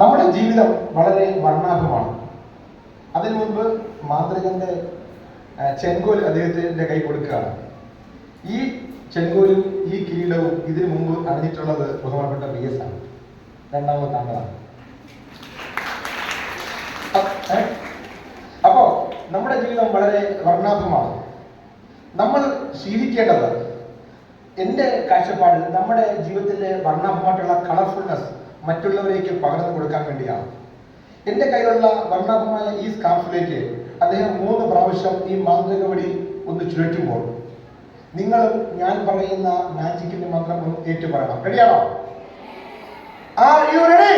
നമ്മുടെ ജീവിതം വളരെ വർണാഭമാണ്. അതിനു മുൻപ് മാന്ത്രികന്റെ ചെങ്കോൽ അദ്ദേഹത്തിന്റെ കൈ കൊടുക്കുകയാണ്. ഈ ചെങ്കോലും ഈ കിരീടവും ഇതിനു മുമ്പ് അണിഞ്ഞിട്ടുള്ളത് ബഹുമാനപ്പെട്ട പി എസ് ആണ്. രണ്ടാമത്തെ താങ്കളാണ്. അപ്പോ നമ്മുടെ ജീവിതം വളരെ വർണാഭമാണ്. നമ്മൾ ശീലിക്കേണ്ടത് എന്റെ കാഴ്ചപ്പാടിൽ നമ്മുടെ ജീവിതത്തിലെ വർണാഭമായിട്ടുള്ള കളർഫുൾനെസ് മറ്റുള്ളവരേക്ക് പകർന്നു കൊടുക്കാൻ വേണ്ടിയാണ്. എന്റെ കയ്യിലുള്ള വർണാഭമായ ഈ സ്കാർഫിലേക്ക് അദ്ദേഹം മൂന്ന് പ്രാവശ്യം ഈ മാന്ത്രിക വടി ഒന്ന് ചുഴറ്റുമ്പോൾ നിങ്ങളും ഞാൻ പറയുന്ന മാജിക്കിന്റെ ഒന്ന് ഏറ്റുപറയണം. റെഡിയാണോ are you ready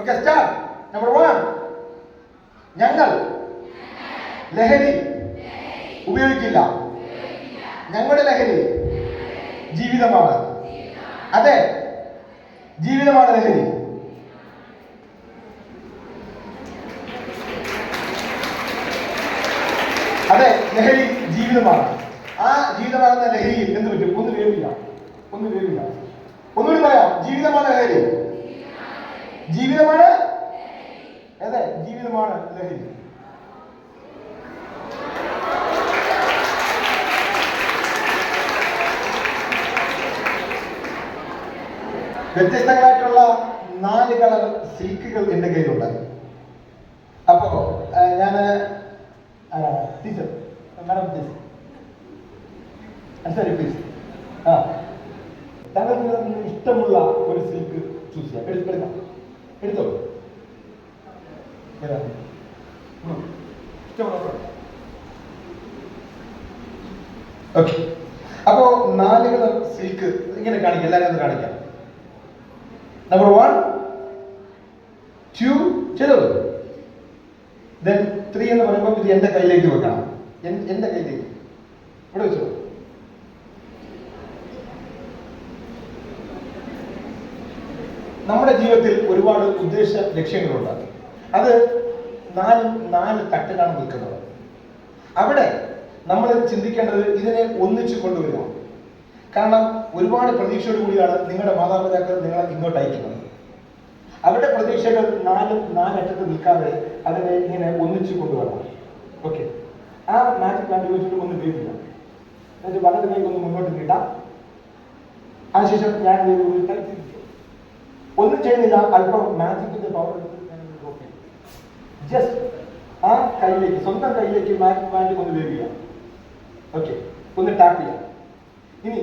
okay number one ഞങ്ങൾ ലഹരി ഉപയോഗിക്കില്ല. ഞങ്ങളുടെ ലഹരി ജീവിതമാണ്. അതെ. ജീവിതമാണ് ലഹരി. അതെ ലഹരി ജീവിതമാണ്. ആ ജീവിതമാകുന്ന ലഹരിയിൽ എന്ത് പറ്റും ഒന്ന് വേവില്ല. ഒന്ന് വേവില്ല. ഒന്നുകൂടി പറയാം. ജീവിതമാണ് ലഹരി. ജീവിതമാണ്? അതെ ജീവിതമാണ് ലഹരി. വ്യത്യസ്തങ്ങളായിട്ടുള്ള നാല് കളർ സിൽക്കുകൾ എന്റെ കയ്യിലുണ്ട്. അപ്പോ ഞാൻ ടീച്ചർ മാഡം സോറി പ്ലീസ് ആ. താങ്കൾക്ക് ഇഷ്ടമുള്ള ഒരു സിൽക്ക് ചൂസ് ചെയ്യാം. എടുക്കാം. എടുത്തോ? ഇഷ്ടമുള്ള അപ്പോ നാല് കളർ സിൽക്ക് ഇങ്ങനെ കാണിക്കാം. എല്ലാവരും ഒന്ന് കാണിക്കാം. നമ്പർ വൺ ടു ചെയ്തോളൂ ദെൻ ത്രീ എന്ന് പറയുമ്പോൾ ഇത് എന്റെ കയ്യിലേക്ക് വെക്കണം. എൻ- എന്റെ കയ്യിലേക്ക്. ഇവിടെ വെച്ചോ. നമ്മുടെ ജീവിതത്തിൽ ഒരുപാട് ഉദ്ദേശ ലക്ഷ്യങ്ങളുണ്ട്. അത് നാല് നാല് തട്ടിലാണ് നിൽക്കുന്നത്. അവിടെ നമ്മൾ ചിന്തിക്കേണ്ടത് ഇതിനെ ഒന്നിച്ചു കൊണ്ടുവരിക കാരണം ഒരുപാട് പ്രതീക്ഷയോട് കൂടിയാണ് നിങ്ങളുടെ മാതാപിതാക്കൾ നിങ്ങളെ ഇങ്ങോട്ട് അയക്കുന്നത്. അവരുടെ പ്രതീക്ഷകൾ നാല് നാലറ്റത്ത് നിൽക്കാതെ അതിനെ ഇങ്ങനെ ഒന്നിച്ചു കൊണ്ടുവരണം. ഓക്കെ ആ മാജിക് പ്ലാൻ വെച്ചിട്ട് ഒന്ന് ഉപയോഗിക്കാം എന്നിട്ട് വലത് കൈ ഒന്ന് മുന്നോട്ട് നീട്ടാം. അതിനുശേഷം ഞാൻ ഒന്നും ചെയ്യുന്നില്ല. അല്പം മാജിക്കിന്റെ പവർ ജസ്റ്റ് ആ കയ്യിലേക്ക് സ്വന്തം കയ്യിലേക്ക് മാജിക് പ്ലാന്റ് ഒന്ന് വേവിക്കുക. ഓക്കെ ഒന്ന് ടാപ്പ് ചെയ്യാം. ഇനി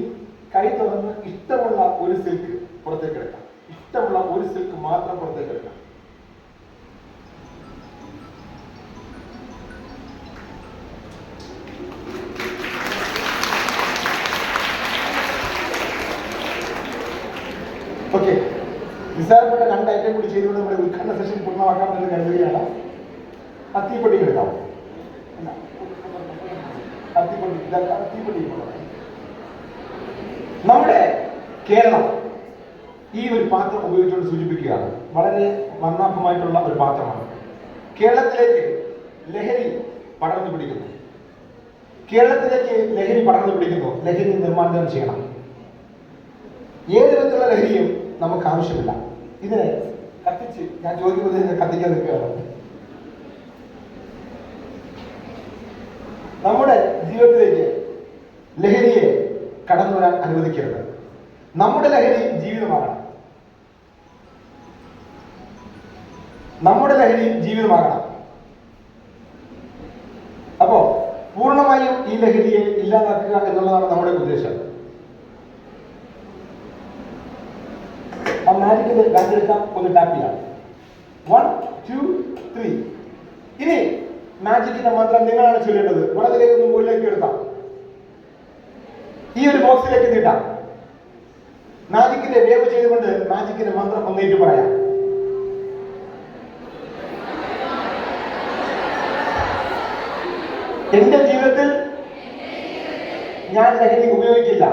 കൈ തുറന്ന് ഇഷ്ടമുള്ള ഒരു സിൽക്ക് പുറത്തേക്ക് എടുക്കാം ഇഷ്ടമുള്ള ഒരു സിൽക്ക് മാത്രം പുറത്തേക്ക് എടുക്കാം രണ്ട് ഐറ്റം കൂടി ചെയ്തുകൊണ്ട് നമ്മുടെ ഉദ്ഘാടന സെഷൻ പൂർണമാക്കാം എന്ന് കരുതുകയാണ് അത്തിപ്പൊടി എടുക്കാം. അത്തിപ്പൊടി അത്തിപ്പൊടി. നമ്മുടെ കേരളം ഈ ഒരു പാത്രം ഉപയോഗിച്ചുകൊണ്ട് സൂചിപ്പിക്കുകയാണ്. വളരെ വർണാഭമായിട്ടുള്ള ഒരു പാത്രമാണ്. കേരളത്തിലേക്ക് ലഹരി പടർന്നു പിടിക്കുന്നു. കേരളത്തിലേക്ക് ലഹരി പടർന്നു പിടിക്കുന്നു. ലഹരി നിർമ്മാർജനം ചെയ്യണം. ഏത് വിധത്തിലുള്ള ലഹരിയും നമുക്ക് ആവശ്യമില്ല. ഇതിനെ കത്തിച്ച് ഞാൻ ചോദിക്കുന്നത് കത്തിക്കാൻ നിൽക്കുകയാണ്. നമ്മുടെ ജീവിതത്തിലേക്ക് ലഹരിയെ കടന്നു വരാൻ അനുവദിക്കരുത്. നമ്മുടെ ലഹരി ജീവിതമാകണം. നമ്മുടെ ലഹരി ജീവിതമാകണം. അപ്പോ പൂർണമായും ഈ ലഹരിയെ ഇല്ലാതാക്കുക എന്നുള്ളതാണ് നമ്മുടെ ഉദ്ദേശം. മാജിക്കിന്റെ ബാങ്ക് ഇനി മാജിക്കിന്റെ മന്ത്രം നിങ്ങളാണ് ചൊല്ലേണ്ടത്. വളരെ ഒന്ന് മുകളിലേക്ക് എടുക്കാം. ഈ ഒരു ബോക്സിലേക്ക് നീട്ടാം മാജിക്കിന്റെ വേവ് ചെയ്തുകൊണ്ട് മാജിക്കിന്റെ മന്ത്രം ഒന്നേറ്റ് പറയാം. എന്റെ ജീവിതത്തിൽ ഞാൻ ലഹരി ഉപയോഗിക്കില്ല.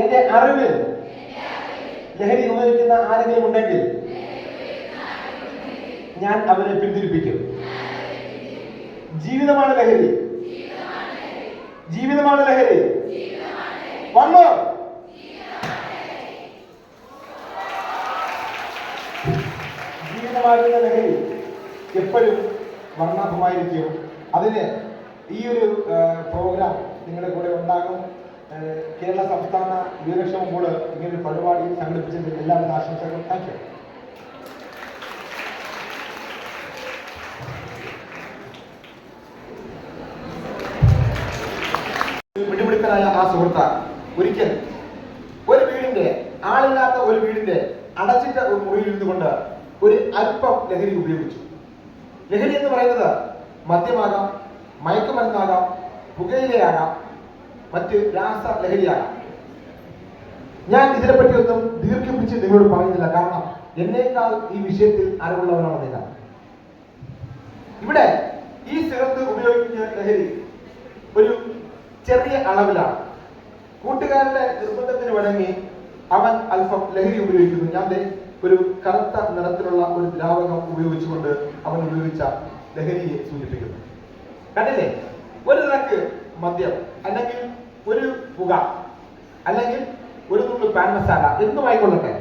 എന്റെ അറിവിൽ ലഹരി ഉപയോഗിക്കുന്ന ആരെങ്കിലും ഉണ്ടെങ്കിൽ ഞാൻ അവരെ പിന്തിരിപ്പിക്കും. ജീവിതമാണ് ലഹരി. ജീവിതമാണ് ലഹരി. വന്നു. ജീവിതമാകുന്ന ലഹരി എപ്പോഴും വർണാഭമായിരിക്കും. അതിന് ഈ ഒരു പ്രോഗ്രാം നിങ്ങളുടെ കൂടെ ഉണ്ടാകും. കേരള സംസ്ഥാന യുവരക്ഷ ബോർഡ് ഇങ്ങനൊരു പരിപാടി സംഘടിപ്പിച്ചതിൽ എല്ലാവിധ ആശംസകളും. താങ്ക് യു പിടിപിടുത്തനായ ആ സുഹൃത്ത ഒരിക്കൽ ഒരു വീടിന്റെ ആളില്ലാത്ത ഒരു വീടിന്റെ അടച്ചിട്ട ഒരു മുറിയിൽ ഇരുന്നുകൊണ്ട് ഒരു അല്പം ലഹരി ഉപയോഗിച്ചു. ലഹരി എന്ന് പറയുന്നത് മദ്യമാകാം മയക്കുമരുന്നാകാം പുകയിലയാകാം മറ്റ് രാസ ലഹരിയാകാം. ഞാൻ ഇതിനെപ്പറ്റിയൊന്നും ദീർഘിപ്പിച്ച് നിങ്ങളോട് പറയുന്നില്ല. കാരണം എന്നേക്കാൾ ഈ വിഷയത്തിൽ അറിവുള്ളവനാണ് നിങ്ങൾ. ഇവിടെ ഈ സ്ഥലത്ത് ഉപയോഗിക്കുന്ന ലഹരി ഒരു ചെറിയ അളവിലാണ്. കൂട്ടുകാരന്റെ നിർബന്ധത്തിന് വഴങ്ങി അവൻ അല്പം ലഹരി ഉപയോഗിക്കുന്നു. ഞാൻ ഒരു കറുത്ത നിറത്തിലുള്ള ഒരു ദ്രാവകം ഉപയോഗിച്ചുകൊണ്ട് അവൻ ഉപയോഗിച്ച ലഹരിയെ സൂചിപ്പിക്കുന്നു. കണ്ടില്ലേ? ഒരു നിറക്ക് മദ്യം അല്ലെങ്കിൽ ഒരു പുക അല്ലെങ്കിൽ ഒരു നുള്ളു പാൻ മസാല എന്തുമായിക്കൊള്ളട്ടെ?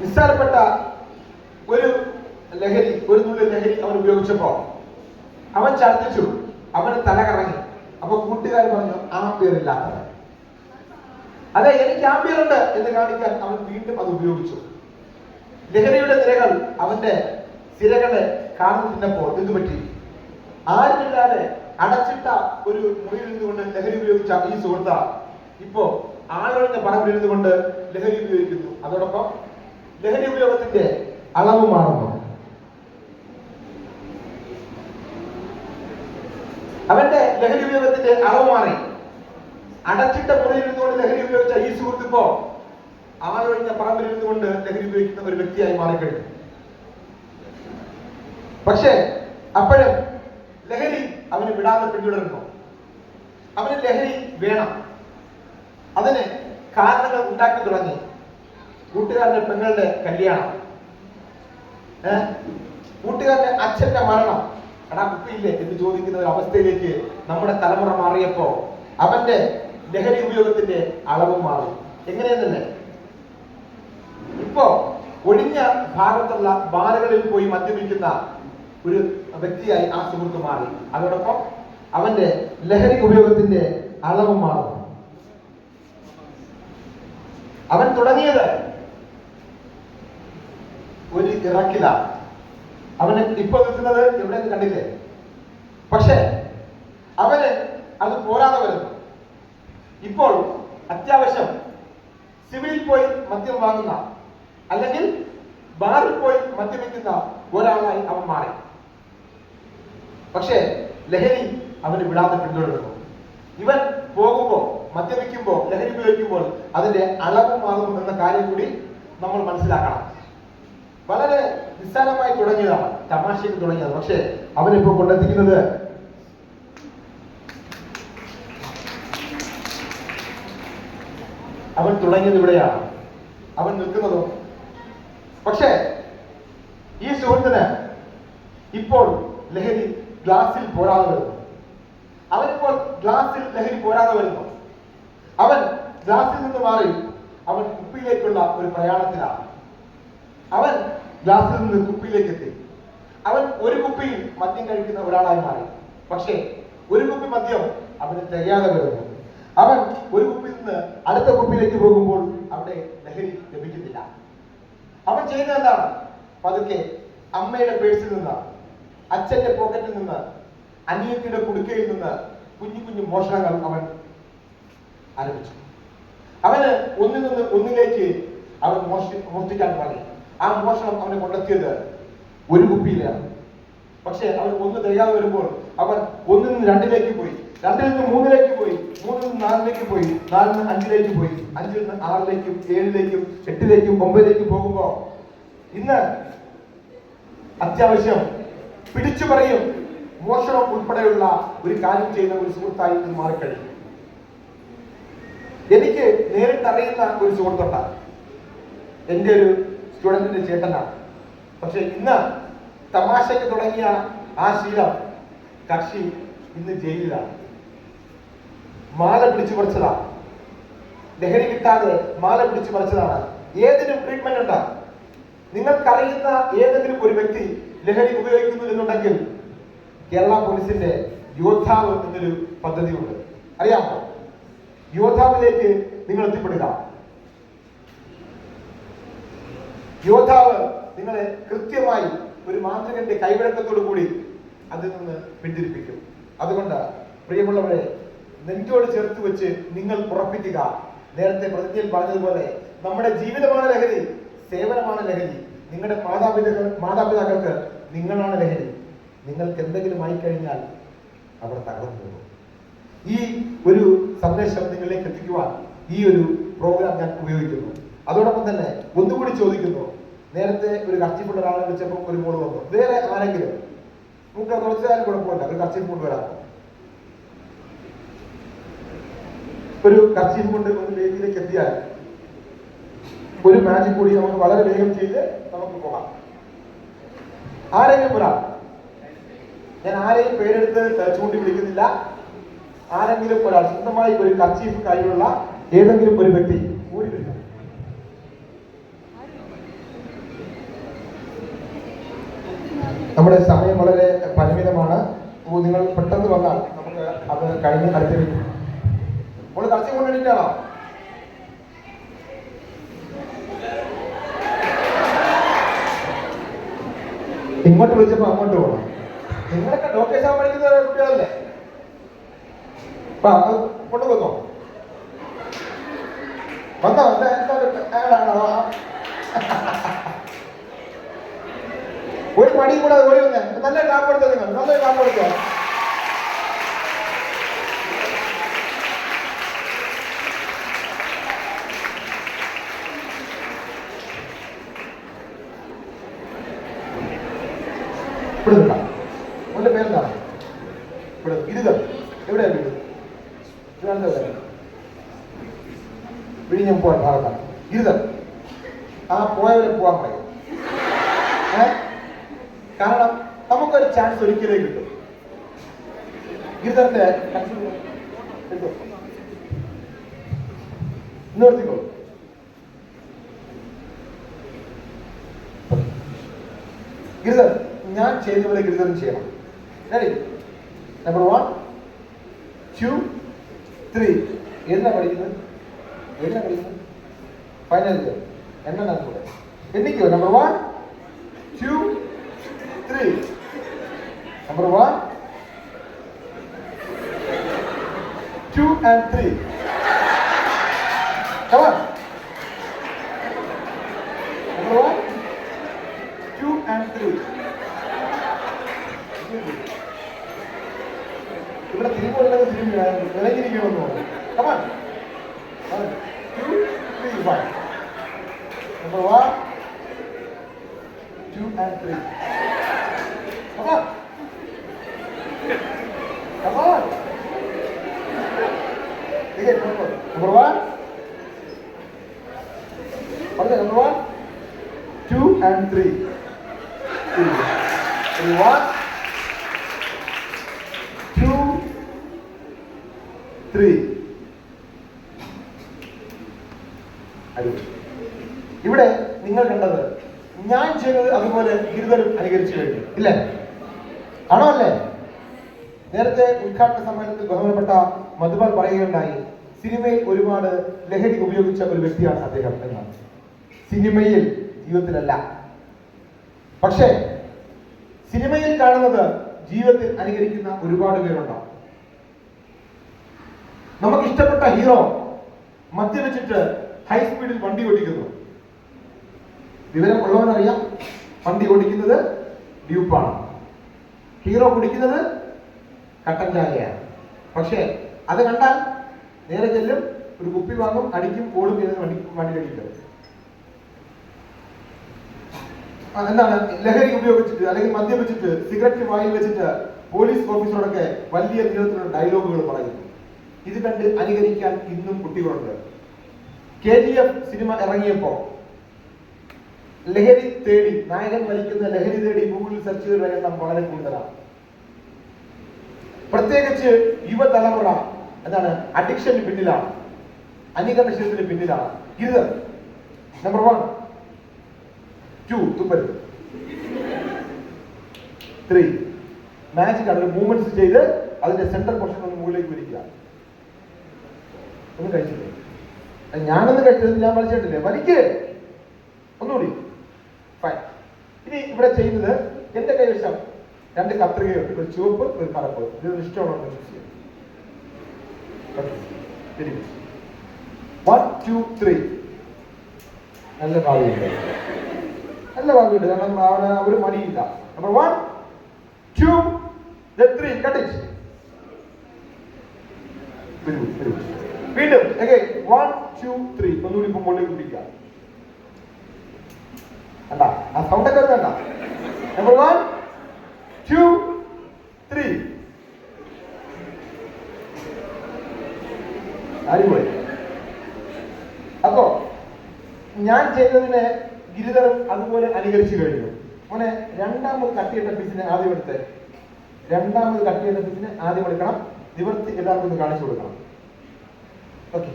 നിസ്സാരപ്പെട്ട ഒരു ലഹരി ഒരു നുള്ളു ലഹരി അവൻ ഉപയോഗിച്ചപ്പോ അവൻ ചതിച്ചു അവൻ തല കറങ്ങി. അപ്പൊ കൂട്ടുകാർ പറഞ്ഞു ആംബിയർ ഇല്ലാത്തത് അതെ എനിക്ക് ആംബിയർ ഉണ്ട് എന്ന് കാണിക്കാൻ അവൻ വീണ്ടും അത് ഉപയോഗിച്ചു. ലഹരിയുടെ നിരകൾ അവന്റെ സിരകളെ കാണുന്നതിനപ്പോൾ എന്തു പറ്റി? ആരുമില്ലാതെ അടച്ചിട്ട ഒരു മുറിയിൽ നിന്നുകൊണ്ട് ലഹരി ഉപയോഗിച്ച ഈ സുഹൃത്ത ഇപ്പോ ആളൊഴിഞ്ഞ പറമ്പിൽ ഇരുന്നുകൊണ്ട് ലഹരി ഉപയോഗിക്കുന്നു. അതോടൊപ്പം ലഹരി ഉപയോഗത്തിന്റെ അളവ് മാറുന്നു അവന്റെ ലഹരി ഉപയോഗത്തിന്റെ അളവ് മാറി. അടച്ചിട്ട മുറിയിൽ നിന്നുകൊണ്ട് ലഹരി ഉപയോഗിച്ച ഈ സുഹൃത്ത് ഇപ്പോ ആളൊഴിഞ്ഞ പറമ്പിൽ നിന്നുകൊണ്ട് ലഹരി ഉപയോഗിക്കുന്ന ഒരു വ്യക്തിയായി മാറിക്കഴിഞ്ഞു. പക്ഷേ അപ്പോഴും ലഹരി അവന് വിടാതെ പിന്തുടരുന്നു. അവന് ലഹരി വേണം. അതിന് കാരണങ്ങൾ ഉണ്ടാക്കി തുടങ്ങി. കൂട്ടുകാരന്റെ പെങ്ങളുടെ കല്യാണം? കൂട്ടുകാരന്റെ അച്ഛന്റെ മരണം. എടാ കുപ്പിയില്ലേ? എന്ന് ചോദിക്കുന്ന ഒരു അവസ്ഥയിലേക്ക് നമ്മുടെ തലമുറ മാറിയപ്പോ അവന്റെ ലഹരി ഉപയോഗത്തിന്റെ അളവും മാറി. എങ്ങനെയെന്നല്ലേ? ഇപ്പോ ഒഴിഞ്ഞ ഭാഗത്തുള്ള ബാറുകളിൽ പോയി മദ്യപിക്കുന്ന ഒരു വ്യക്തിയായി ആ സുഹൃത്ത് മാറി. അതോടൊപ്പം അവന്റെ ലഹരി ഉപയോഗത്തിന്റെ അളവും മാറുന്നു അവൻ തുടങ്ങിയത് ഒരു ഇറക്കിലാണ്. അവന് ഇപ്പൊ നിൽക്കുന്നത് എവിടെ കണ്ടില്ലേ? പക്ഷേ അവന് അത് പോരാതെ വരുന്നു ഇപ്പോൾ അത്യാവശ്യം സിവിലിൽ പോയി മദ്യം വാങ്ങുന്ന അല്ലെങ്കിൽ ബാറിൽ പോയി മദ്യപിക്കുന്ന ഒരാളായി അവൻ മാറി. പക്ഷേ ലഹരി അവന് വിടാതെ പിന്തുടരുന്നു. ഇവൻ പോകുമ്പോൾ മദ്യപിക്കുമ്പോൾ ലഹരി ഉപയോഗിക്കുമ്പോൾ അതിന്റെ അളവ് മാറുന്നു എന്ന കാര്യം കൂടി നമ്മൾ മനസ്സിലാക്കണം. വളരെ നിസ്സാരമായി തുടങ്ങിയതാണ്. തമാശയിൽ തുടങ്ങിയത് പക്ഷേ അവനിപ്പോ കൊണ്ടെത്തിക്കുന്നത് അവൻ തുടങ്ങിയത് ഇവിടെയാണ്. അവൻ നിൽക്കുന്നതോ. പക്ഷേ ഈ സുഹൃത്തിന് ഇപ്പോൾ ലഹരി ഗ്ലാസിൽ പോരാതെ വരുന്നു. അവനിപ്പോൾ ഗ്ലാസിൽ ലഹരി പോരാതെ വരുന്നു. അവൻ ഗ്ലാസിൽ നിന്ന് മാറി അവൻ കുപ്പിയിലേക്കുള്ള ഒരു പ്രയാണത്തിലാണ്. അവൻ ഗ്ലാസിൽ നിന്ന് കുപ്പിയിലേക്ക് എത്തി. അവൻ ഒരു കുപ്പിയിൽ മദ്യം കഴിക്കുന്ന ഒരാളായി മാറി. പക്ഷേ ഒരു കുപ്പി മദ്യം അവന് തികയാതെ വരുന്നു. അവൻ ഒരു കുപ്പിയിൽ നിന്ന് അടുത്ത കുപ്പിയിലേക്ക് പോകുമ്പോൾ അവിടെ ലഹരി ലഭിക്കുന്നില്ല. അവൻ ചെയ്യുന്നത് എന്താണ്? പതുക്കെ അമ്മയുടെ പേഴ്സിൽ നിന്ന് അച്ഛന്റെ പോക്കറ്റിൽ നിന്ന് അനിയത്തിയുടെ കുടുക്കയിൽ നിന്ന് കുഞ്ഞു കുഞ്ഞു മോഷണങ്ങൾ അവൻ ആരംഭിച്ചു. അവന് ഒന്നിൽ നിന്ന് ഒന്നിലേക്ക് അവൻ മോഷി മോഷ്ടിക്കാൻ തുടങ്ങി ആ മോഷണം അവനെ കൊണ്ടെത്തിയത് ഒരു കുപ്പിയിലാണ് പക്ഷെ അവൻ ഒന്ന് തികയാതെ വരുമ്പോൾ അവൻ ഒന്നിൽ നിന്ന് രണ്ടിലേക്ക് പോയി. രണ്ടിൽ നിന്ന് മൂന്നിലേക്ക് പോയി. മൂന്നിൽ നിന്ന് നാലിലേക്ക് പോയി. നാലിൽ നിന്ന് അഞ്ചിലേക്ക് പോയി. അഞ്ചിൽ നിന്ന് ആറിലേക്കും ഏഴിലേക്കും എട്ടിലേക്കും ഒമ്പതിലേക്കും പോകുമ്പോ ഇന്ന് അത്യാവശ്യം പിടിച്ചു പറയും മോഷണം ഉൾപ്പെടെയുള്ള ഒരു കാര്യം ചെയ്യുന്ന ഒരു സുഹൃത്തായി ഇന്ന് മാറിക്കഴിഞ്ഞു. എനിക്ക് നേരിട്ടറിയുന്ന ഒരു സുഹൃത്തുണ്ട്. എന്റെ ഒരു സ്റ്റുഡന്റിന്റെ ചേട്ടനാണ്. പക്ഷെ ഇന്ന് തമാശയ്ക്ക് തുടങ്ങിയ ആ ശീലം കക്ഷി ഇന്ന് ജയിലിലാണ്. മാല പിടിച്ചു പറിച്ചതാണ്. ലഹരി കിട്ടാതെ മാല പിടിച്ചു പറിച്ചതാണ്. ഏതിനും ട്രീറ്റ്മെന്റ് ഉണ്ട്. നിങ്ങൾക്കറിയുന്ന ഏതെങ്കിലും ഒരു വ്യക്തി ലഹരി ഉപയോഗിക്കുന്നു എന്നുണ്ടെങ്കിൽ കേരള പോലീസിന്റെ യോദ്ധാവ് എന്നൊരു പദ്ധതിയുണ്ട്. അറിയാമോ? യോദ്ധാവിലേക്ക് നിങ്ങൾ എത്തിപ്പെടുക. യോദ്ധാവ് നിങ്ങളെ കൃത്യമായി ഒരു മാന്ത്രികന്റെ കൈവഴക്കത്തോടു കൂടി അതിൽ നിന്ന് പിന്തിരിപ്പിക്കും. അതുകൊണ്ട് പ്രിയമുള്ളവരെ നെഞ്ചോട് ചേർത്ത് വെച്ച് നിങ്ങൾ ഉറപ്പിക്കുക. നേരത്തെ പ്രതിജ്ഞയിൽ പറഞ്ഞതുപോലെ നമ്മുടെ ജീവിതമാണ് ലഹരി സേവനമാണ് ലഹരി. നിങ്ങളുടെ മാതാപിതാക്കൾ മാതാപിതാക്കൾക്ക് നിങ്ങളാണ് ലഹരി. നിങ്ങൾക്ക് എന്തെങ്കിലും ആയി കഴിഞ്ഞാൽ അവർ തകർന്നു പോകും. ഈ ഒരു സന്ദേശം നിങ്ങളിലേക്ക് എത്തിക്കുവാൻ ഈ ഒരു പ്രോഗ്രാം ഞാൻ ഉപയോഗിക്കുന്നു. അതോടൊപ്പം തന്നെ ഒന്നുകൂടി ചോദിക്കുന്നു. നേരത്തെ ഒരു കർച്ചിപ്പുള്ള ഒരാളെ വിളിച്ചപ്പോൾ ഒരു മോൾ വന്നു. വേറെ ആരെങ്കിലും? നമുക്ക് കുറച്ചാലും കുഴപ്പമില്ല ഒരു കർച്ചിപ്പ് കൊണ്ടുവരാമോ ഒരു കർച്ചിപ്പ് കൊണ്ട് ഒരു വേദിയിലേക്ക് എത്തിയാൽ ഒരു മാജിക് കൂടി നമുക്ക് വളരെ വേഗം ചെയ്ത് നമുക്ക് പോകാം. ആരെങ്കിലും ഒരാൾ? ഞാൻ ആരെയും പേരെടുത്ത് ചൂണ്ടി വിളിക്കുന്നില്ല. ആരെങ്കിലും ഒരാൾ സ്വന്തമായി ഒരു കർച്ചീഫ് കയ്യിലുള്ള ഏതെങ്കിലും ഒരു വ്യക്തി ഓടി വരിക നമ്മുടെ സമയം വളരെ പരിമിതമാണ്. നിങ്ങൾ പെട്ടെന്ന് വന്നാൽ നമുക്ക് അത് കഴിഞ്ഞ് അടുത്തേക്ക് നമ്മൾ കർച്ചീഫ് കൊണ്ടിട്ടാണോ ഇങ്ങോട്ട് വിളിച്ചപ്പോ അങ്ങോട്ട് പോകണം നിങ്ങളൊക്കെ ഡോക്ടേഴ്സ് ആവാൻ പഠിക്കുന്ന കുട്ടികളല്ലേ കൊണ്ടുവന്നോ. വന്നോ എന്താ എന്താ ആളാണോ ഒരു മടിയും കൂടെ ഓടി വന്നേ. നല്ല കാപ്പ് കൊടുത്തോ നിങ്ങൾ. നല്ല കാപ്പ് കൊടുത്തോ ഇവിടെ നിൽക്കാം. അവന്റെ പേരെന്താണ് ഇവിടെ ഇരുക എവിടെയാ വീട് ഇതാണ് വിഴിഞ്ഞം പോകാൻ ഭാഗത്താണ് ഇരുക ആ പോയവരെ പോകാൻ പറയും ഏ? കാരണം നമുക്കൊരു ചാൻസ് ഒരിക്കലേ കിട്ടും ഗിരിധരന്റെ എടുത്തോ നിർത്തിക്കോ ഗിരിധർ ഞാൻ ചെയ്തവരെ ഗിരിധരൻ ചെയ്യണം. Ready number one two three എന്താ പഠിക്കുന്നത്? എന്താ പഠിക്കുന്നത്? ഫൈനൽ ഇയർ എന്നാണ് കൂടെ. എന്നിക്കോ number one two three number one two and three Come on. Number one, two, and. ഇവിടെ തിരിമുള്ളത് തിരിഞ്ഞു വിലകിരിക്കണമെന്ന് പറഞ്ഞു come on two three one number one two and three come on come on number one Okay, number one, two, and three. Three. Three, one, two, അടിപൊളി. ഇവിടെ നിങ്ങൾ കണ്ടത് ഞാൻ ചെയ്തത് അതുപോലെ ഗിരിധരും അനുകരിച്ചു കഴിഞ്ഞു. ഇല്ലേ? ആണോ അല്ലേ? നേരത്തെ ഉദ്ഘാടന സമ്മേളനത്തിൽ ബഹുമാനപ്പെട്ട മധുബൽ പറയുകയുണ്ടായി സിനിമയിൽ ഒരുപാട് ലഹരി ഉപയോഗിച്ച ഒരു വ്യക്തിയാണ് അദ്ദേഹം എന്നാണ്. സിനിമയിൽ ജീവിതത്തിലല്ല. പക്ഷേ സിനിമയിൽ കാണുന്നത് ജീവിതത്തിൽ അനുകരിക്കുന്ന ഒരുപാട് പേരുണ്ടാവും നമുക്ക് ഇഷ്ടപ്പെട്ട ഹീറോ മദ്യപിച്ചിട്ട് ഹൈ സ്പീഡിൽ വണ്ടി ഓടിക്കുന്നു. വിവരം ഉള്ളവനറിയാം വണ്ടി ഓടിക്കുന്നത് ഡ്യൂപ്പാണ്. ഹീറോ കുടിക്കുന്നത് കട്ടൻ ചായയാണ്. പക്ഷേ അത് കണ്ടാൽ നേരെ ചെല്ലും ഒരു കുപ്പി വാങ്ങും അടിക്കും ഓടും ചെയ്ത് വണ്ടി വണ്ടി ആ, എന്താണ്? ലഹരി ഉപയോഗിച്ചിട്ട് അല്ലെങ്കിൽ മദ്യപിച്ചിട്ട് സിഗരറ്റ് വായിൽ വെച്ചിട്ട് പോലീസ് ഓഫീസറോടൊക്കെ വലിയ നീളത്തിലുള്ള ഡയലോഗുകൾ പറയുന്നു. ഇത് കണ്ട് അനുകരിക്കാൻ ഇന്നും കുട്ടികളുണ്ട്. കെ ജി എഫ് സിനിമ ഇറങ്ങിയപ്പോ ലഹരി തേടി നായകൻ വലിക്കുന്ന ലഹരി തേടി ഗൂഗിളിൽ സെർച്ച് ചെയ്ത് എണ്ണം വളരെ കൂടുതലാണ്. പ്രത്യേകിച്ച് യുവതലമുറ എന്താണ്? അഡിക്ഷന് പിന്നിലാണ്. അന്യകരണശീലത്തിന് പിന്നിലാണ്. ഇത് നമ്പർ വൺ ടു തുപ്പരുത് ത്രീ മാജിക് അതൊരു മൂവ്മെന്റ്സ് ചെയ്ത് അതിന്റെ സെന്റർ പോർഷൻ ഒന്ന് മുകളിലേക്ക് വലിക്കുക ഒന്നും കഴിച്ചില്ലേ? ഞാനൊന്നും കഴിച്ചത് ഞാൻ വലിച്ചിട്ടില്ലേ വലിക്ക് ഒന്നുകൂടി. ഇനി ഇവിടെ ചെയ്യുന്നത് എന്റെ കൈവശം രണ്ട് കത്രികയുണ്ട്. ഒരു ചുവപ്പ് ഒരു കറുപ്പ് ഇത് ഇഷ്ടമാണോ നല്ല ഭാവിയുണ്ട്. നല്ല ഭാവിയുണ്ട്. കാരണം അവിടെ ഒരു മടിയില്ല. നമ്പർ വൺ ടു ത്രീ കട്ടിച്ച് വരൂ വരൂ. വീണ്ടും വൺ ടു ത്രീ ഒന്നുകൂടി ഇപ്പൊ മുകളിലേക്ക് പിടിക്കുക. അല്ല ആ സൗണ്ട് ഒക്കെ കണ്ട? നമ്പർ വൺ ടു ത്രീ അടിപൊളി. അപ്പോ ഞാൻ ചെയ്തതിനെ ഗിരിധരം അതുപോലെ അനുകരിച്ചു കഴിഞ്ഞു. മോനെ രണ്ടാമത് കട്ടിയിട്ട പിസിനെ ആദ്യം എടുത്ത്. രണ്ടാമത് കട്ടിയിട്ട പിസിനെ ആദ്യം എടുക്കണം. നിവർത്തി എല്ലാവർക്കും കാണിച്ചു കൊടുക്കണം. ഓക്കെ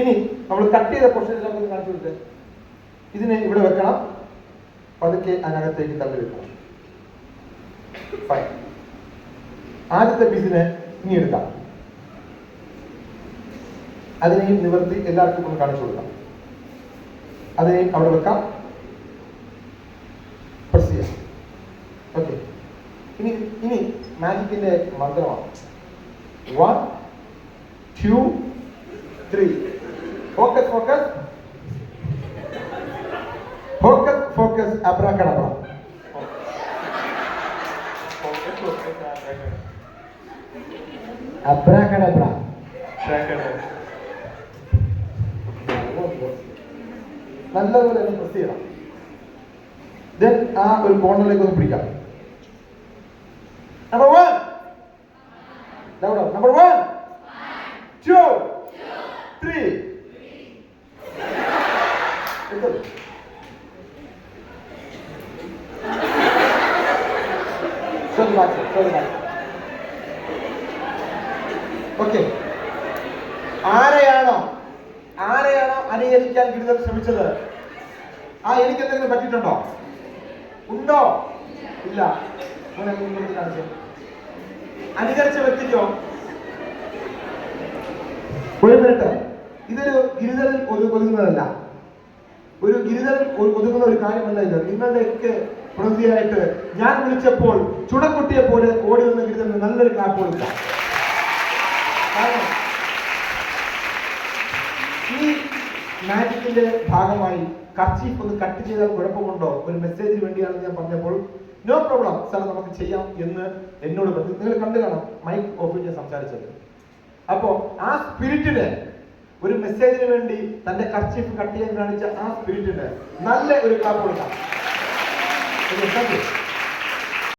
ഇനി നമ്മൾ കട്ട് ചെയ്ത പോർഷൻ നമുക്ക് കാണിച്ചു കൊടുത്ത് ഇതിനെ ഇവിടെ വെക്കണം. പതുക്കെ അതിനകത്തേക്ക് തള്ളി വെക്കണം. ഫൈൻ ആദ്യത്തെ പീസിനെ ഇനി എടുക്കാം. അതിനെയും നിവർത്തി എല്ലാവർക്കും ഒന്ന് കാണിച്ചു കൊടുക്കാം. അതിനെയും അവിടെ വെക്കാം. പ്രസ് ചെയ്യാം. ഓക്കെ ഇനി ഇനി മാജിക്കിന്റെ മന്ത്രമാണ്. One two three focus focus focus focus abracadabra abracadabra നല്ലതുപോലെ തന്നെ പ്രസ് ചെയ്യണം. ദെൻ ആ ഒരു കോർണറിലേക്ക് ഒന്ന് പിടിക്കാം. Number one number one two three okay. ആരെയാണോ ആരെയാണോ അനുകരിക്കാൻ ഗിരിധർ ശ്രമിച്ചത്? ആ എനിക്ക് എന്തെങ്കിലും പറ്റിയിട്ടുണ്ടോ? ഉണ്ടോ? ഇല്ല. അനുകരിച്ച വ്യക്തിക്കോ? ഒരു മിനിറ്റ്. ഇതൊരു ഗിരിധരൻ ഒതുങ്ങുന്നതല്ല. ഒരു ഗിരിധരൻ ഒതുങ്ങുന്ന ഒരു കാര്യമല്ല ഇത് നിങ്ങളുടെയൊക്കെ പ്രതിയായിട്ട് ഞാൻ വിളിച്ചപ്പോൾ ചുടക്കുട്ടിയെ പോലെ ഓടി വന്ന ഗിരിധരൻ നല്ലൊരു കൊടുക്കാം. ഈ മാജിക്കിന്റെ ഭാഗമായി കർച്ചീഫ് ഒന്ന് കട്ട് ചെയ്താൽ കുഴപ്പമുണ്ടോ? ഒരു മെസ്സേജിന് വേണ്ടിയാണെന്ന് ഞാൻ പറഞ്ഞപ്പോൾ നോ പ്രോബ്ലം സാർ നമുക്ക് ചെയ്യാം എന്ന് എന്നോട് പറഞ്ഞു. നിങ്ങൾ കണ്ടു കാണാം മൈക്ക് ഓഫ് ഞാൻ സംസാരിച്ചത്. അപ്പോ ആ സ്പിരിറ്റിന് ഒരു മെസ്സേജിന് വേണ്ടി തന്റെ കർച്ചീഫ് കട്ട് ചെയ്യാൻ കാണിച്ച ആ സ്പിരിറ്റിന് നല്ല ഒരു ക്ലാപ്പ് കൊടുക്കാം.